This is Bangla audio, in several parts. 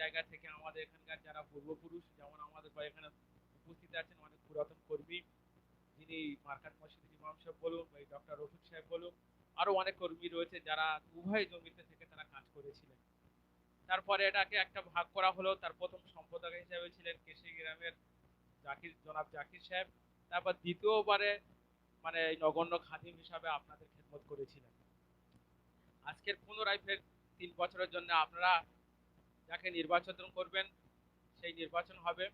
জায়গা থেকে আমাদের এখানকার যারা পূর্বপুরুষ, যেমন আমাদের এখানে উপস্থিত আছেন অনেক পুরাতন কর্মী, যিনি মার্কাট মসজিদের ইমাম সাহেব বলুন বা ডক্টর রফিক সাহেব বলুন আরও অনেক কর্মী রয়েছে যারা উভয় জমিতে থেকে তারা কাজ করেছিলেন। তারপরে এটাকে একটা ভাগ করা হলো, তার প্রথম সম্পাদক হিসেবে ছিলেন কেশি গ্রামের জাকির, জনাব জাকির সাহেব। তারপর দ্বিতীয়বারে মানে নগণ্য খাদিম হিসাবে আপনাদের খেদমত করেছিলেন। আজকের পুনরায় ফের তিন বছরের জন্য আপনারা যাকে নির্বাচন করবেন, সেই নির্বাচন হবে।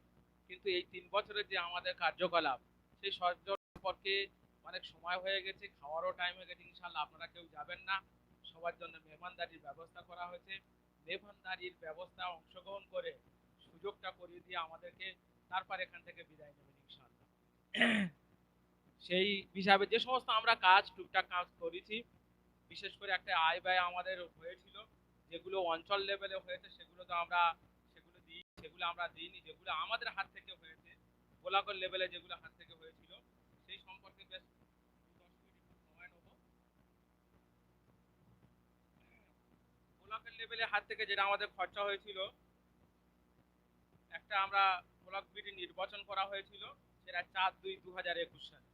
কিন্তু এই তিন বছরের যে আমাদের কার্যকলাপ, সেই সম্পর্কে অনেক সময় হয়ে গেছে, খাওয়ারও টাইম হয়ে গেছে ইনশাল্লাহ আপনারা কেউ যাবেন না। সবার জন্য মেহমানদারির ব্যবস্থা করা হয়েছে। মেহমানদারির ব্যবস্থা অংশগ্রহণ করে সুযোগটা করিয়ে দিয়ে আমাদেরকে তারপর এখান থেকে বিদায় নেবেন ইনশাল্লাহ সেই হিসাবে যে সমস্ত আমরা কাজ, টুকটাক কাজ করেছি, বিশেষ করে একটা আয় ব্যয় আমাদের হয়েছিল। যেগুলো অঞ্চল লেভেলে হয়েছে, সেগুলো তো আমরা, সেগুলো দিই, সেগুলো আমরা দিইনি, যেগুলো আমাদের হাত থেকে হয়েছে গোলাগর লেভেলে যেগুলো হাত থেকে হয়েছিল, সেই সম্পর্কে বেশ গোলাগর লেভেলে হাত থেকে যেটা আমাদের খরচা হয়েছিল, একটা আমরা ব্লক বিডি নির্বাচন করা হয়েছিল, সেটা চার দুই দু হাজার একুশ সালে।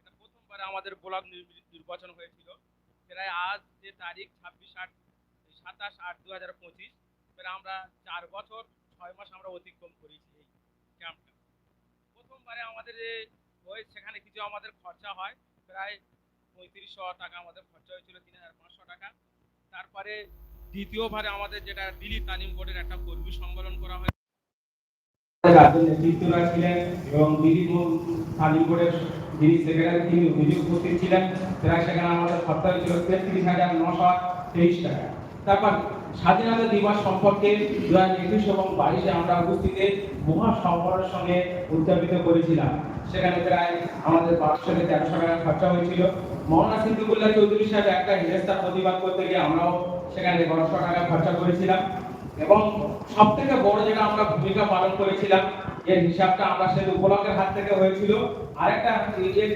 এটা প্রথমবার আমাদের ব্লক নির- নির্বাচন হয়েছিল। সেটা আজ যে তারিখ ছাব্বিশ আট সাতাশ আট দু হাজার পঁচিশ। আমরা চার বছর, ছয় মাস আমরা অতিক্রম করেছি এই ক্যাম্পটা। প্রথমবারে আমাদের হয় সেখানে কিছু আমাদের খরচা হয়, প্রায় পঁয়ত্রিশশো টাকা আমাদের খরচা হয়েছিল, তিন হাজার পাঁচশো টাকা। তারপরে দ্বিতীয়বারে আমাদের যেটা দিল্লি তালিম বোর্ডের একটা কর্মী সম্মেলন করা হয় রাজ্যের ছিলেন এবং দিল্লি তালিম বোর্ডের যিনি সেক্রেটারি, তিনি নিজে উপস্থিত ছিলেন। সেখানে আমাদের খরচা হয়েছিল তেত্রিশ হাজার নশো তেইশ টাকা। তারপর স্বাধীনতা দিবস সম্পর্কে দু হাজার একুশ এবং বাইশে আমরা উপস্থিতে মহা সম্মানের সঙ্গে উদযাপিত করেছিলাম। সেখানে প্রায় আমাদের বারোশো থেকে তেরোশো টাকা খরচা হয়েছিল। মৌলানা সিদ্দিকুল্লাহ চৌধুরী সাহেব একটা হেরেস্তার প্রতিবাদ করতে গিয়ে আমরাও সেখানে বারোশো টাকা খরচা করেছিলাম এবং সব থেকে বড় যেটা আমরা ভূমিকা পালন করেছিলাম, এর হিসাবটা আমরা সেতু উপলক্ষের হাত থেকে হয়েছিল। আরেকটা নিজের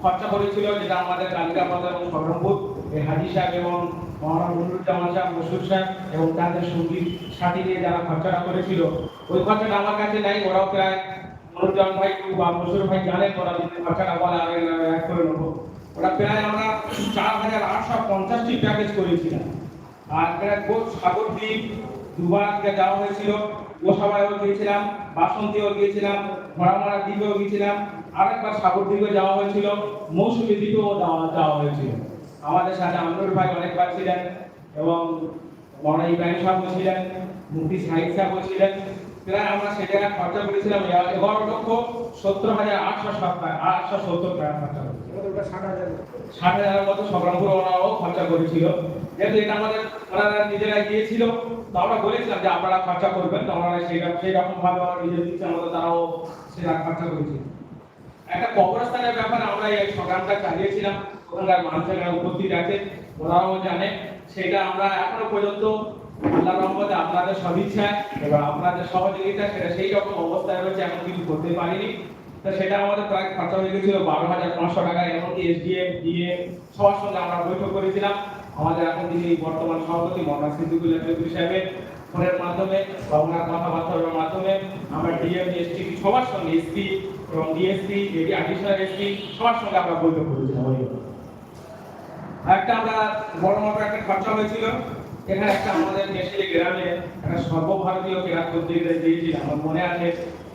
খরচা করেছিল যেটা আমাদের কালিকাপদ এবং সবরমপুর এই হাজি সাহেব এবং মহারাজ নুরুজ্জামান সাহেব মসুর সাহেব এবং তাদের সংগীত সাথী নিয়ে যারা খরচাটা করেছিল, ওই খরচাটা আমার কাছে নাই, ওরাও প্রায় নুরুজ্জামান ভাই বা মসুর ভাই জানেন, ওরা যদি খরচাটা বলে, আমি এক করে নেব। ওরা প্রায় আমরা চার হাজার আটশো পঞ্চাশটি প্যাকেজ করেছিলাম। আর প্রায় গোট সাগর দ্বীপ দুবার যাওয়া হয়েছিল গোসাবায়ও গিয়েছিলাম, বাসন্তীও গিয়েছিলাম, ভরামারা দ্বীপেও গিয়েছিলাম, আরেকবার সাগর দ্বীপে যাওয়া হয়েছিল, মৌসুমী দ্বীপেও যাওয়া হয়েছিল। আমাদের সাথে আন্দোলন ভাই অনেকবার ছিলেন এবং মরা ইব্রাহিম সাহেবও ছিলেন মুফতি সাহিদ সাহেবও ছিলেন। প্রায় আমরা সে জায়গায় খরচা করেছিলাম। এগারো লক্ষ সত্তর হাজার আটশো সাত টাকা আটশো সত্তর টাকা খরচা ষাট হাজারের মতো সংগ্রামপুর ওনারাও খরচা করেছিল। যেহেতু এটা আমাদের ওনারা নিজেরা গিয়েছিল তো আমরা বলেছিলাম যে আপনারা খরচা করবেন তো ওনারা সেই সেই রকম ভাবে ওরা নিজের দিচ্ছে আমাদের তারাও সেটা খরচা করেছিল। একটা কবরস্থানের ব্যাপারে আমরা এই সংগ্রামটা চালিয়েছিলাম। ওখানকার মানুষ এখানে উপস্থিত আছে, ওরাও জানে। সেটা আমরা এখনও পর্যন্ত আল্লাহ রহমতে আপনাদের সদিচ্ছায় এবং আপনাদের সহযোগিতা সেটা সেই রকম অবস্থায় রয়েছে এখন কিছু করতে পারিনি। তো সেটা আমাদের প্রায় খরচা হয়ে গেছিল বারো হাজার পাঁচশো টাকা, এমনকি এসডিএম ডিএ সবার সঙ্গে আমরা বৈঠক করেছিলাম। আমাদের এখন যিনি বর্তমান সভাপতি মোহাম্মদ সিদ্দিকুল্লাহ চৌধুরী সাহেবের ফোনের মাধ্যমে কথাবার্তার মাধ্যমে, আমরা ডিএম এসপি সবার সঙ্গে এসপি এবং ডিএসপি এডি অ্যাডিশনাল এসপি সবার সঙ্গে আমরা বৈঠক করেছিলাম। একটা আমরা বড় মতো একটা খরচা হয়েছিল। এখানে একটা আমাদের দেশের গ্রামে একটা সর্বভারতীয় ক্রীড়া প্রতিযোগিতা দিয়েছিলাম আমার মনে আছে,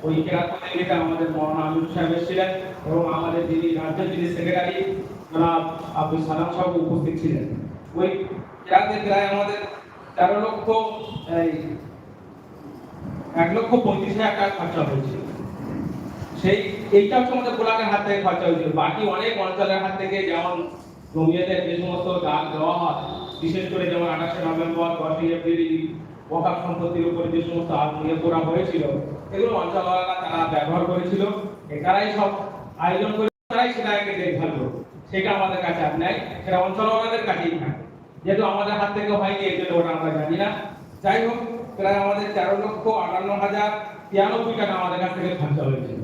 ওই ক্রীড়া প্রতিযোগিতা আমাদের মহানা আমির সাহেব এসেছিলেন এবং আমাদের যিনি রাজ্যের যিনি সেক্রেটারি জনাব আব্দুল সালাম সাহেব উপস্থিত ছিলেন। ওই ক্রীড়াতে প্রায় আমাদের তেরো লক্ষ এক লক্ষ পঁয়ত্রিশ হাজার টাকা খরচা হয়েছিল। সেই, এইটা হচ্ছে আমাদের হাত থেকে খরচা হয়েছিল। বাকি অনেক অঞ্চলের হাত থেকে যেমন জমিয়েদের যে সমস্ত দাগ দেওয়া হয়, বিশেষ করে যেমন আঠাশে নভেম্বর, দশই এপ্রিল ওয়াকাফ সম্পত্তির উপরে যে সমস্ত ইয়ে করা হয়েছিল, এগুলো অঞ্চলওয়ালারা তারা ব্যবহার করেছিল। এটারাই সব আয়োজন করে, তারাই সেটা সেটাকে দেখভাল করবে। সেটা আমাদের কাছে আর নাই, সেটা অঞ্চলওয়ালাদের কাছেই থাকে। যেহেতু আমাদের হাত থেকে হয়নি, এই জন্য ওটা আমরা জানি না। যাই হোক, প্রায় আমাদের তেরো লক্ষ আটান্ন হাজার তিরানব্বই টাকা আমাদের কাছ থেকে খরচা হয়েছিল।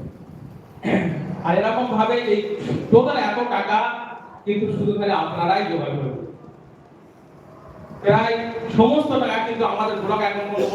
আর এরকম ভাবে এই টোটাল এত টাকা কিন্তু শুধু খালি আপনারাই জোগাড় করবেন। প্রায় সমস্ত টাকা কিন্তু আমাদের ব্লক এখন কোনো